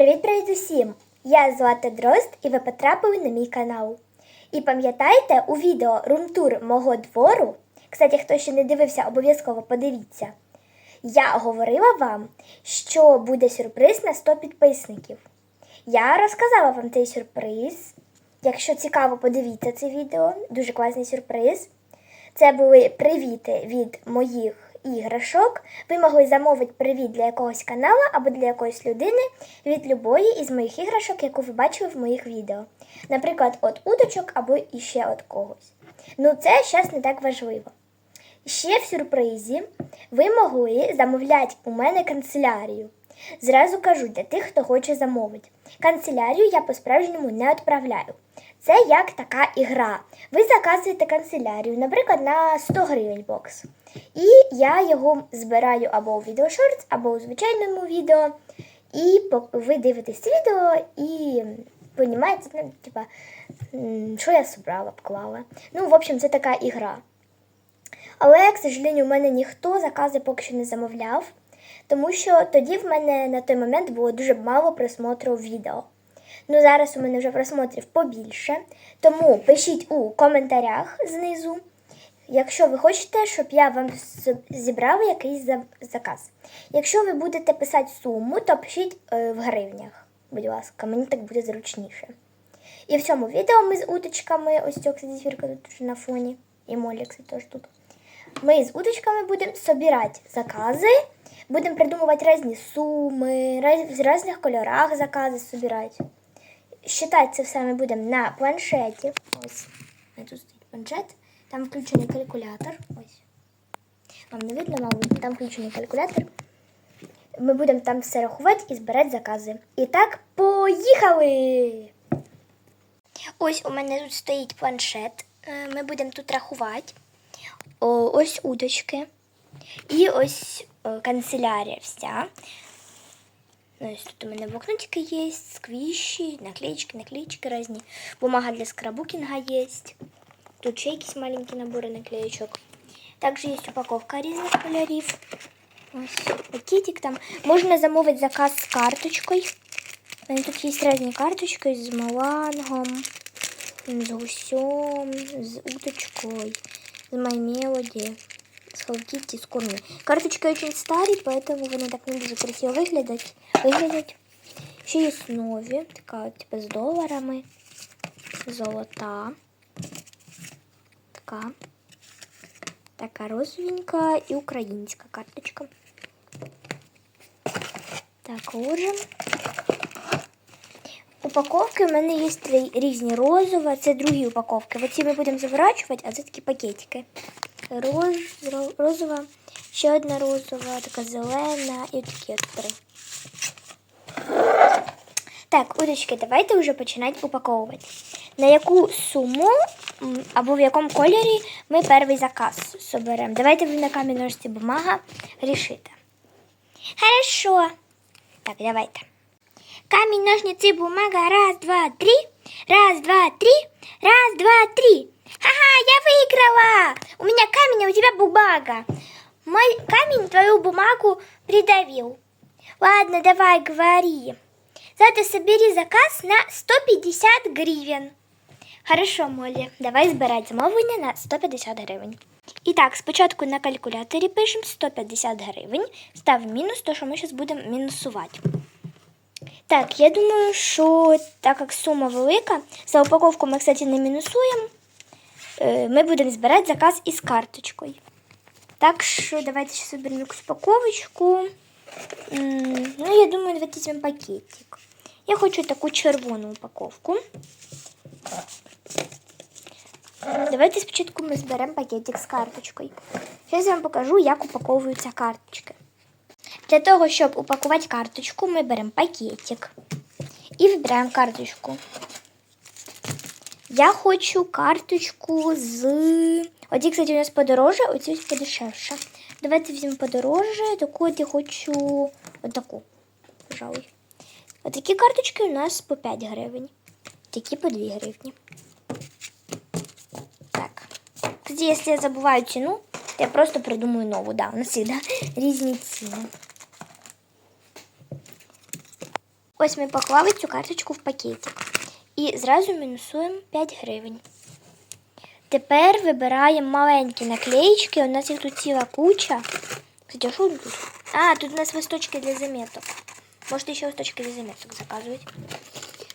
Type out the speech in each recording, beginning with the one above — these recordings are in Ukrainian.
Привіт-привіт усім! Я Злата Дрозд і ви потрапили на мій канал. І пам'ятаєте у відео румтур мого двору, кстати, хто ще не дивився, обов'язково подивіться. Я говорила вам, що буде сюрприз на 100 підписників. Я розказала вам цей сюрприз. Якщо цікаво, подивіться це відео. Дуже класний сюрприз. Це були привіти від моїх іграшок. Ви могли замовити привіт для якогось каналу або для якоїсь людини від любої із моїх іграшок, яку ви бачили в моїх відео. Наприклад, от удочок або іще от когось. Ну, це зараз не так важливо. Ще в сюрпризі ви могли замовляти у мене канцелярію. Зразу кажу для тих, хто хоче замовити. Канцелярію я по-справжньому не відправляю. Це як така ігра. Ви заказуєте канцелярію, наприклад, на 100 гривень бокс. І я його збираю або у відеошортс, або у звичайному відео. І ви дивитесь відео і розумієте, ну, типа, що я зібрала, поклала. Ну, в общем, це така ігра. Але, к сожалению, у мене ніхто закази поки що не замовляв, тому що тоді в мене на той момент було дуже мало просмотру відео. Ну, зараз у мене вже просмотрів побільше, тому пишіть у коментарях знизу, якщо ви хочете, щоб я вам з- зібрала якийсь заказ. Якщо ви будете писати суму, то пишіть е, в гривнях, будь ласка, мені так буде зручніше. І в цьому відео ми з уточками, ось ця зірка тут на фоні, і Молі, кстати, теж тут. Ми з уточками будемо собирати закази, будемо придумувати різні суми, в різних кольорах закази собирати. Считати це все ми будемо на планшеті. Ось, тут стоїть планшет, там включений калькулятор. Ось. Вам не видно, мабуть, там включений калькулятор. Ми будемо там все рахувати і збирати закази. І так, поїхали! Ось у мене тут стоїть планшет. Е, Ми будемо тут рахувати. О, ось удочки. І ось е, канцелярія вся. Ну, Ось тут у мене блокнотики є, сквіші, наклеечки, наклеечки різні. Бумага для скрабукінга є. Тут ще якісь маленькі набори наклеечок. Також є упаковка різних кольорів. Ось пакетик там. Можна замовити заказ з карточкою. Тут є різні карточки з малангом, з гусем, з уточкой, з My Melody, з Hello Kitty, з кормі. Карточки очень старі, поэтому вони так не дуже красиво виглядять. виглядять. Ще є нові, така от, типу з доларами, золота. Така. Така розовенька і українська карточка. Також упаковки у мене є три різні розова, це другі упаковки. Оці ми будемо заворачувати, а це такі пакетики. Роз, розова, ще одна розова, така зелена і такі от три. Так, удочки, давайте вже починати упаковувати. На яку суму або в якому кольорі ми перший заказ соберемо? Давайте ви на камінь ножці бумага рішите. Хорошо. Так, давайте. Камень, ножницы, бумага. Раз, два, три. Раз, два, три. Раз, два, три. Ага, я выиграла. У меня камень, а у тебя бумага. Мой камень твою бумагу придавил. Ладно, давай, говори. Зато собери заказ на 150 гривен. Хорошо, Молі, давай збирати замовлення на 150 гривень. І так, спочатку на калькуляторі пишемо 150 гривень, ставимо мінус, то що ми зараз будемо мінусувати. Так, я думаю, що так як сума велика, за упаковку ми, кстати, не мінусуємо. Е, Ми будемо збирати заказ із карточкою. Так що давайте виберемо якусь упаковочку. Ну, я думаю, давайте візьмемо пакетик. Я хочу таку червону упаковку. Давайте спочатку ми зберемо пакетик з карточкою. Зараз я вам покажу, як упаковуються карточки. Для того, щоб упакувати карточку, ми беремо пакетик і вибираємо карточку. Я хочу карточку з. Оці, кстати, у нас подорожче, оці ось подешевше. Давайте візьмемо подорожче, таку от я хочу отаку, пожалуй. Отакі карточки у нас по 5 гривень. Такі по 2 гривні. Так. Тоді, якщо я забуваю ціну, то я просто придумаю нову. Да, у нас завжди різні ціни. Ось ми поклали цю карточку в пакетик. І зразу мінусуємо 5 гривень. Тепер вибираємо маленькі наклеїчки. У нас їх тут ціла куча. Кстати, а що тут? А, тут у нас листочки для заметок. Можете ще листочки для заметок заказувати.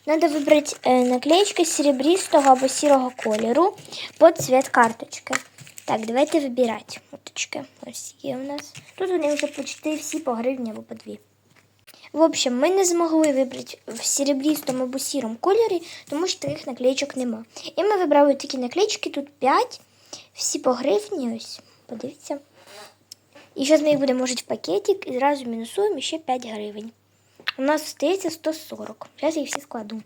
Надо выбрать э, наклеечки серебристого або сірого кольору под цвет карточки. Так, давайте вибирати. Ось є у нас. Тут вони вже почти всі по гривні або по дві. В общем, ми не змогли вибрати в серебристому або сірому кольорі, тому що таких наклеїчок нема. І ми вибрали такі наклеїчки, тут 5, всі по гривні, ось, подивіться. І зараз ми їх будемо ложити в пакетик і зразу мінусуємо ще 5 гривень. У нас остається 140. Зараз їх всі складу.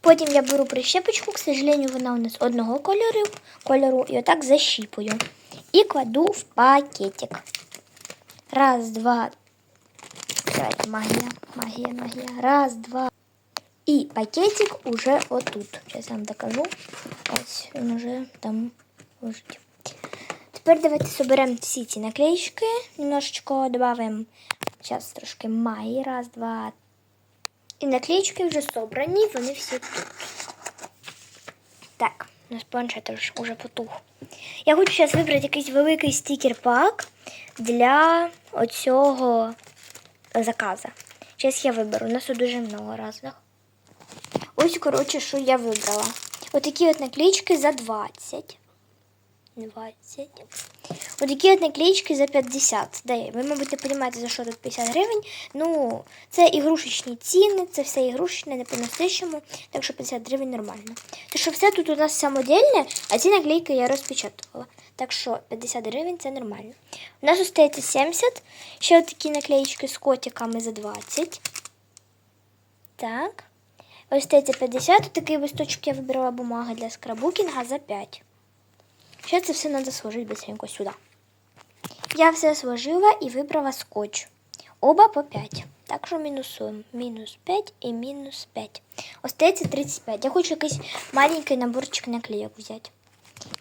Потім я беру прищепочку, к сожалению, вона у нас одного кольору, кольору і отак защіпую. І кладу в пакетик. Раз, два. Давайте магія, магія, магія. Раз, два. І пакетик уже отут. Зараз я вам докажу. Ось він уже там лежить. Тепер давайте соберемо всі ці наклеїчки. Немножечко додаємо зараз трошки магії. Раз, два. І наклеїчки вже собрані, вони всі тут. Так, у нас планшет уже потух. Я хочу зараз вибрати якийсь великий стікер-пак для оцього заказа. Зараз я виберу. У нас тут дуже много разних. Ось, коротше, що я вибрала. Отакі от наклеїчки за 20. 20. Отакі от наклеїчки за 50. Де? Ви, мабуть, не розумієте, за що тут 50 гривень. Ну, це ігрушечні ціни, це все ігрушечне, не по-настоящему, так що 50 гривень нормально. Так що все тут у нас самодільне, а ці наклейки я розпечатувала. Так що 50 гривень це нормально. У нас остається 70. Ще такі наклеїчки з котиками за 20. Так. Остається 50. Тут такий листочок я вибирала бумага для скрабукінга за 5. Ще це все треба сложити быстренько сюди. Я все сложила і вибрала скотч. Оба по 5. Так що мінусуємо. Мінус 5 і мінус 5. Остається 35. Я хочу якийсь маленький наборчик наклеїк взяти.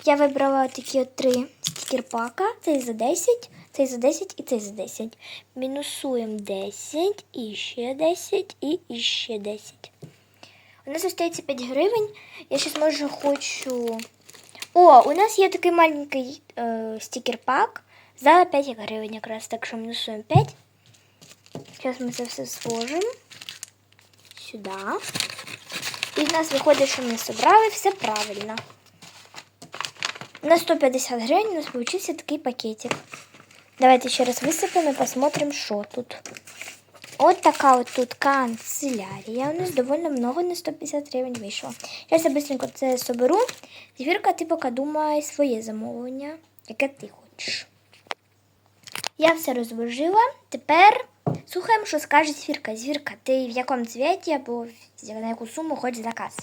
Я вибрала такі три стікер-пака. Цей за 10, цей за 10 і цей за 10. Мінусуємо 10, і ще 10, і ще 10. У нас остається 5 гривень. Я зараз може хочу. О, у нас є такий маленький е, стікер-пак за 5 гривень якраз, так що мінусуємо 5. Зараз ми це все сложимо сюди. І в нас виходить, що ми зібрали все правильно. На 150 гривень у нас получився такий пакетик. Давайте ще раз висипемо і посмотрим, що тут. От така от тут канцелярія. У нас довольно много на 150 гривень вийшло. Зараз я быстренько це соберу. Звірка, ти поки думай своє замовлення, яке ти хочеш. Я все розложила. Тепер слухаємо, що скаже звірка. Звірка, ти в якому цвіті або на яку суму хочеш заказ?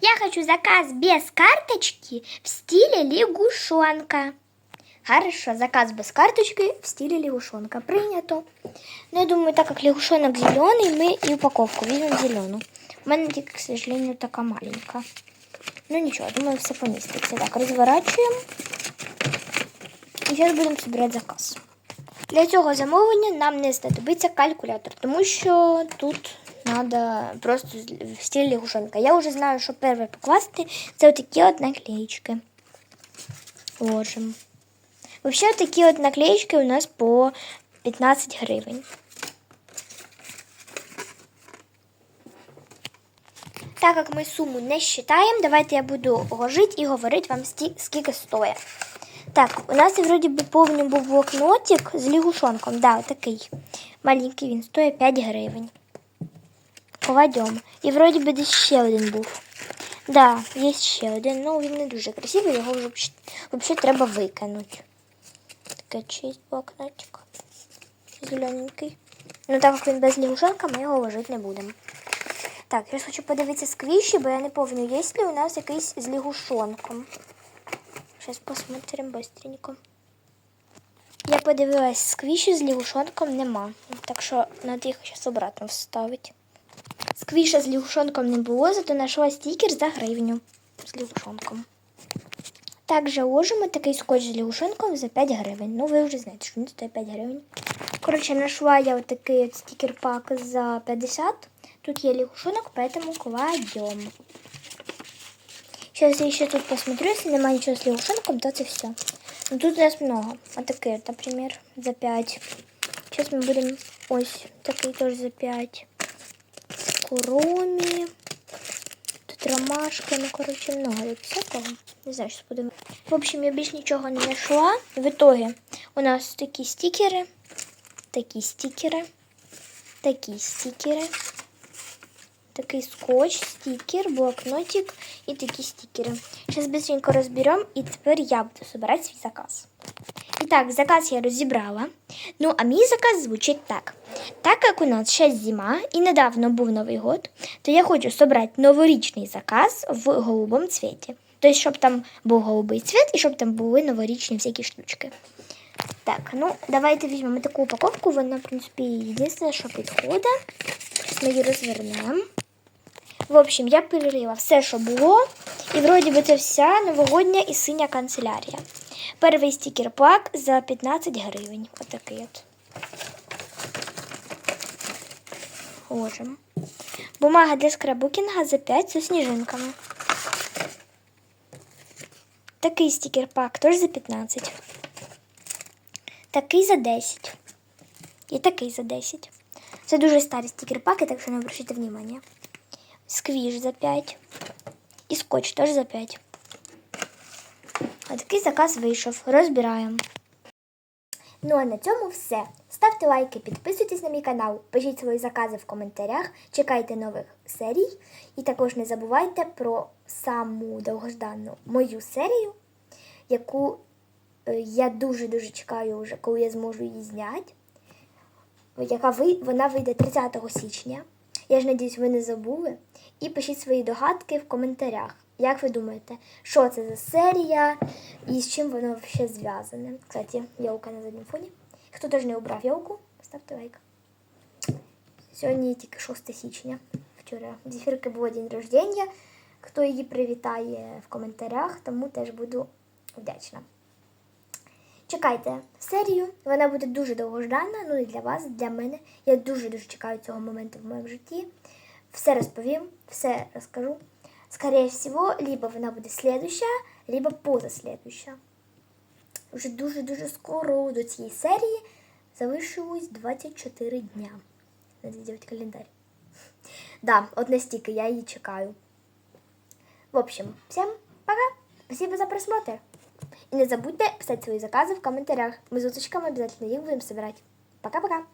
Я хочу заказ без карточки в стиле лягушонка. Хорошо, заказ без карточки в стиле лягушонка. Принято. Ну, я думаю, так как лягушонок зеленый, мы и упаковку возьмем зеленую. У меня, к сожалению, такая маленькая. Ну ничего, думаю, все поместится. Так, разворачиваем. І зараз будемо збирати заказ. Для цього замовлення нам не знадобиться калькулятор, тому що тут треба просто в стилі лягушонка. Я вже знаю, що перше покласти це отакі от наклеїчки. Ложимо. Вообще такі от наклеїчки у нас по 15 гривень. Так як ми суму не считаємо, давайте я буду ложити і говорити вам, скільки стоїть. Так, у нас вроді би повний був блокнотик з лягушонком. Да, такий маленький він стоїть 5 гривень. Кладемо. І вроді би десь ще один був. Да, є ще один, ну він не дуже красивий, його вже взагалі треба викинути. Таке блокнотик. Зелененький. Ну, так як він без лягушонка, ми його ложити не будемо. Так, я хочу подивитися сквіші, бо я не пам'ятаю, є ли у нас якийсь з лягушонком. Сейчас посмотрим быстренько. Я подивилась, сквіші з лягушонком нема. Так що треба їх зараз обратно вставити. Сквіша з лягушонком не було, зато знайшла стікер за гривню з лягушонком. Також ложимо такий скотч з лягушонком за 5 гривень. Ну, ви вже знаєте, що він стоїть 5 гривень. Коротше, нашла я вот такий от стикер-пак за 50. Тут є лягушонок, поэтому кладем. Сейчас я еще тут посмотрю, если нема ничего с лягушонком, то это все. Но тут у нас много. Вот такие вот, например, за 5. Сейчас мы будем... Ось, такие тоже за 5. Куроми. Тут ромашка, ну, короче, много всякого. Не знаю, що будемо. В общем, я більш нічого не знайшла. В итоге у нас такі стикери, такі стикери, такі стикери, такий скотч, стикер, блокнотик і такі стикери. Сейчас быстренько розберем, і тепер я буду собирати свій заказ. Итак, заказ я розібрала. Ну, а мій заказ звучить так. Так як у нас ще зима і недавно був Новий год, то я хочу собрати новорічний заказ в голубому цвіті. Тобто, щоб там був голубий цвіт і щоб там були новорічні всякі штучки. Так, ну давайте візьмемо таку упаковку, вона, в принципі, єдине, що підходить. Ми її розвернемо. В общем, я перерила все, що було, і вроді би це вся новогодня і синя канцелярія. Перший стікер пак за 15 гривень. Отакий от. Ложимо. Бумага для скраббукінга за 5 зі сніжинками. Такий стікер пак теж за 15. Такий за 10. І такий за 10. Це дуже старі стікер-паки, так що не обращайте внимання. Сквіш за 5. І скотч теж за 5. А такий заказ вийшов. Розбираємо. Ну а на цьому все. Ставте лайки, підписуйтесь на мій канал, пишіть свої закази в коментарях, чекайте нових серій. І також не забувайте про саму довгожданну мою серію, яку е, я дуже-дуже чекаю вже, коли я зможу її зняти. Яка ви, вона вийде 30 січня. Я ж надіюсь, ви не забули. І пишіть свої догадки в коментарях. Як ви думаєте, що це за серія і з чим воно ще зв'язане? Кстати, ялка на задньому фоні. Хто теж не обрав ялку, ставте лайк. Сьогодні тільки 6 січня. Вчора в було день рождення. Хто її привітає в коментарях, тому теж буду вдячна. Чекайте серію, вона буде дуже довгождана, ну і для вас, для мене. Я дуже-дуже чекаю цього моменту в моєму житті. Все розповім, все розкажу. Скорее всего, либо вона буде слідуща, либо позаслідуща. Вже дуже-дуже скоро до цієї серії залишилось 24 дня. Надо зробити календар. Да, от настільки я її чекаю. В общем, всем пока. Спасибо за просмотр. И не забудьте писать свои заказы в комментариях. Мы с уточками обязательно их будем собирать. Пока-пока.